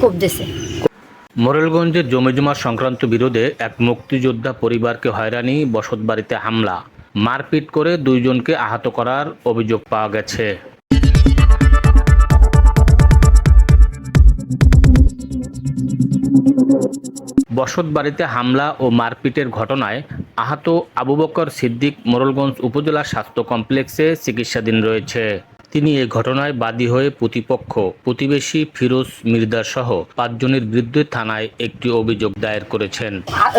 কোপ দিছে মোরেলগঞ্জের জমিজমা সংক্রান্ত বিরোধে এক মুক্তিযোদ্ধা পরিবারকে হয়রানি, বসতবাড়িতে হামলা। মারপিট করে দুইজনকে আহত করার অভিযোগ পাওয়া গেছে। বসতবাড়িতে হামলা ও মারপিটের ঘটনায় আহত আবু বকর সিদ্দিক মোরলগঞ্জ উপজেলা স্বাস্থ্য কমপ্লেক্সে চিকিৎসাধীন রয়েছে। তিনি এ ঘটনায় বাদী হয়ে প্রতিপক্ষ প্রতিবেশী ফিরোজ মির্জা সহ পাঁচজনের বিরুদ্ধে থানায় একটি অভিযোগ দায়ের করেছেন।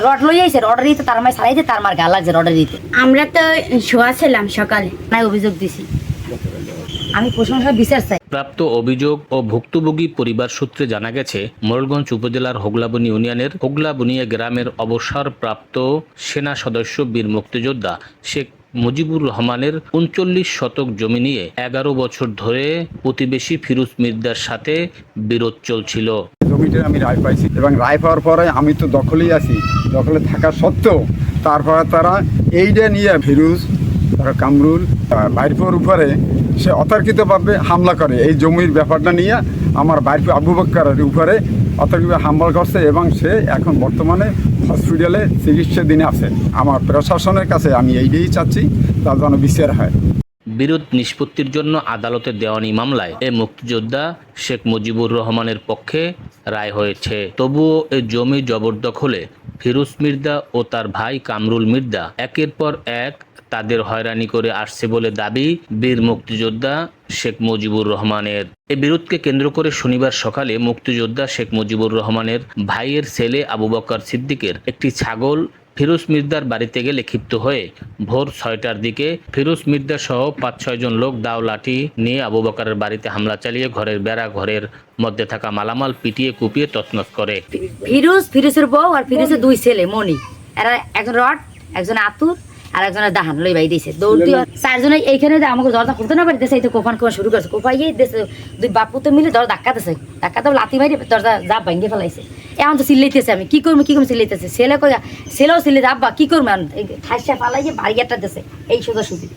রড লই আইছে রডের দিতে তার মায় সারাইতে তার মার গা লাগছে রডের দিতে আমরা তো শোয়া ছিলাম সকালে নাই অভিযোগ দিছি। আমি প্রশংসা বিচার চাই। প্রাপ্ত অভিযোগ ও ভুক্তভোগী পরিবার সূত্রে জানা গেছে মোরলগঞ্জ উপজেলার হোগলাবনী ইউনিয়নের হোগলাবনিয়া গ্রামের অবসরপ্রাপ্ত সেনা সদস্য বীর মুক্তিযোদ্ধা শেখ মুজিবুর রহমানের উনচল্লিশ শতক জমি নিয়ে এগারো বছর ধরে প্রতিবেশী ফিরুজ মির্জার সাথে বিরোধ চলছিল। জমিটা আমি রায় পাইছি এবং রায় পাওয়ার পরে আমি তো দখলেই আছি। দখলে থাকা সত্ত্বেও তারপরে তারা এইটা নিয়ে ফিরুজ তারা কামরুল বাইরপুর উপরে সে অতর্কিতভাবে হামলা করে। এই জমির ব্যাপারটা নিয়ে আমার বাইরপুর আবু বক্করের উপরে অতর্কিত হামলা করছে এবং সে এখন বর্তমানে হসপিটালে চিকিৎসাধীনে আছে। আমার প্রশাসনের কাছে আমি এইটাই চাচ্ছি, তার যেন বিচার হয়। বিরোধ নিষ্পত্তির জন্য আদালতে দেওয়ানি মামলায় এ মুক্তিযোদ্ধা শেখ মুজিবুর রহমানের পক্ষে রায় হয়েছে। তবুও এ জমি জবরদখলে ফিরোজ মির্জা ও তার ভাই কামরুল মির্জা একের পর এক তাদের হয়রানি করে আসছে বলে দাবি বীর মুক্তিযোদ্ধা শেখ মুজিবুর রহমানের। এ বিরোধকে কেন্দ্র করে শনিবার সকালে মুক্তিযোদ্ধা শেখ মুজিবুর রহমানের ভাইয়ের ছেলে আবু বকর সিদ্দিকের একটি ছাগল ফিরোজ মির্দার বাড়িতে গেলে ক্ষিপ্ত হয়ে ভোর ছয়টার দিকে ফিরোজ মির্দা সহ পাঁচ ছয়জন লোক দাও লাঠি নিয়ে আবু বকরের বাড়িতে হামলা চালিয়ে ঘরের বেড়া ঘরের মধ্যে থাকা মালামাল পিটিয়ে কুপিয়ে তছনছ করে। ফিরোজ, ফিরোজের বউ আর ফিরোজের দুই ছেলে মনি এরা একজন রড, একজন আতুর আর একজনের দাহান লই বাই দিয়েছে দৌড়টি চারজনে এইখানে আমাকে দরজা খুলতে না পারিতেছে এই তো কোপান কোপান শুরু করেছে। কোপাইয়ে দেশে দুই বাপু তো মিলে দরজা ধাক্কা দিছে। ধাক্কা তো লাতি মারি দরজা ভাঙ্গে ফেলাইছে। এখন তো চিল্লাইতেছে আমি। কি করব কি করব চিল্লাইতেছে। ছেলে কই ছেলেও চিল্লাইতে আব্বা কি করব ফালাইয়ে বাড়ি একটা দিছে এই সোজা সুদি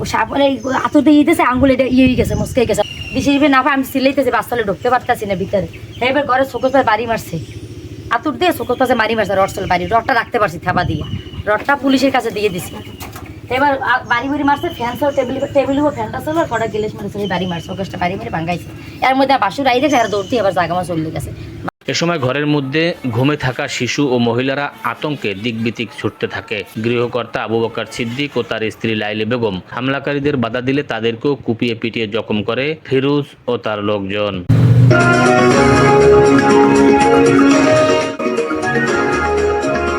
ও সাপনে আতুর দিয়ে আঙ্গুল এটা ইয়ে গেছে মুসকে গেছে। দিবে না পাই আমি চিল্লাইতেছি বাচ্চালে ঢুকতে পারতাছি না ভিতরে। এবার ঘরে পায়ে বাড়ি মারছে। আতুর দিয়ে পাশে মারি মারছে রড চলে বাড়ি রডটা রাখতে পারছি থাবা দিয়ে। রডটা পুলিশের কাছে দিয়ে দিছি। এবার বাড়ি বাড়ি মারছে ফ্যান সব টেবিল টেবিল উপর ফ্যানটা চলো, আর কটা গিলেস মেরেছে বাড়ি মারছে ওকেশটা বাড়ি মেরে ভাঙ্গাইছে। এর মধ্যে বাসুর আই দেখে আর দৌড়তে এবার জাগা মাছ চলে গেছে। এ সময় ঘরের মধ্যে ঘুমে থাকা শিশু ও মহিলারা আতঙ্কে দিকবিদিক ছুটতে থাকে। গৃহকর্তা আবু বকর সিদ্দিক ও তার স্ত্রী লাইলি বেগম হামলাকারীদের বাধা দিলে তাদেরকেও কুপিয়ে পিটিয়ে জখম করে ফিরুজ ও তার লোকজন।